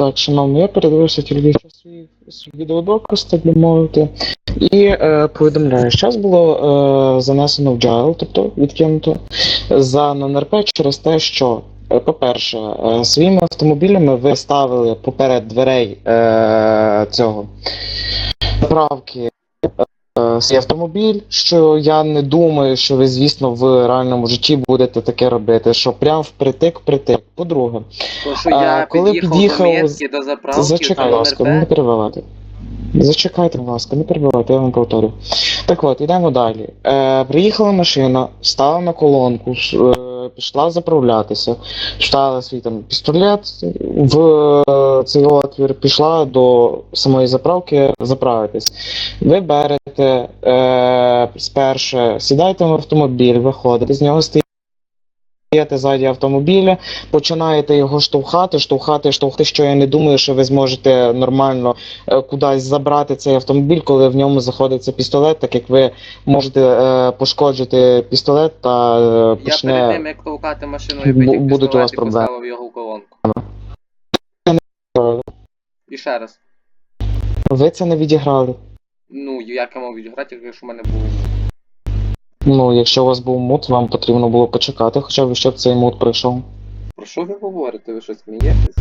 Так, шановні, я передивився тільки свій, відеодоказ, так би мовити, і е, повідомляю, що було е, занесено в джайл, тобто відкинуто за ННРП через те, що, е, по-перше, е, своїми автомобілями ви ставили поперед дверей е, цього заправки свій автомобіль, що я не думаю, що ви, звісно, в реальному житті будете таке робити, що прям впритик-притик. По-друге, я коли під'їхав під'їхав до заправки, Зачекай, будь ласка, не перебивати. Зачекайте, будь ласка, не перебивайте, я вам повторю. Так от, йдемо далі. Е, приїхала машина, стала на колонку, е, пішла заправлятися, вставила свій там пістолет в е, цей отвір, пішла до самої заправки заправитись. Ви берете е, спершу, сідаєте в автомобіль, виходите, з нього стоїть. Стоїте ззаді автомобіля, починаєте його штовхати, штовхати, штовхати, що я не думаю, що ви зможете нормально е, кудись забрати цей автомобіль, коли в ньому знаходиться пістолет, так як ви можете е, пошкоджити пістолет та е, я перед тим, як толкати машину, я Бу- підняв будуть у вас пістолет і проблеми. поставив його в колонку. І ще раз. Ви це не відіграли. Ну, як я мав відіграти, якщо в мене був. Ну, якщо у вас був мут, вам потрібно було почекати, хоча б щоб цей мут прийшов. Про що ви говорите? Ви що смієтесь?